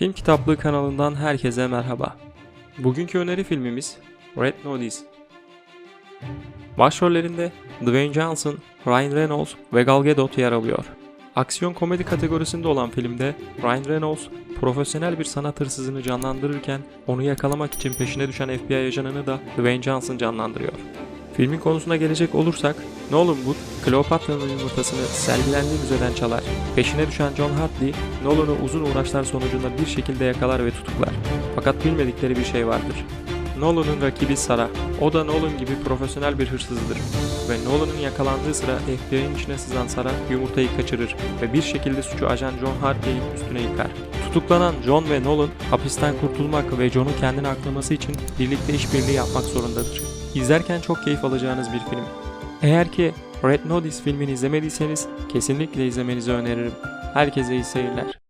Film Kitaplığı kanalından herkese merhaba. Bugünkü öneri filmimiz Red Notice. Başrollerinde Dwayne Johnson, Ryan Reynolds ve Gal Gadot yer alıyor. Aksiyon komedi kategorisinde olan filmde Ryan Reynolds profesyonel bir sanat hırsızını canlandırırken onu yakalamak için peşine düşen FBI ajanını da Dwayne Johnson canlandırıyor. Filmin konusuna gelecek olursak, Nolan Wood, Kleopatra'nın yumurtasını sergilendiği müzeden çalar. Peşine düşen John Hartley, Nolan'ı uzun uğraşlar sonucunda bir şekilde yakalar ve tutuklar. Fakat bilmedikleri bir şey vardır. Nolan'ın rakibi Sarah. O da Nolan gibi profesyonel bir hırsızdır. Ve Nolan'ın yakalandığı sıra FBI'nin içine sızan Sarah yumurtayı kaçırır ve bir şekilde suçu ajan John Hartley'in üstüne yıkar. Tutuklanan John ve Nolan hapisten kurtulmak ve John'u kendine aklaması için birlikte işbirliği yapmak zorundadır. İzlerken çok keyif alacağınız bir film. Eğer ki Red Notice filmini izlemediyseniz kesinlikle izlemenizi öneririm. Herkese iyi seyirler.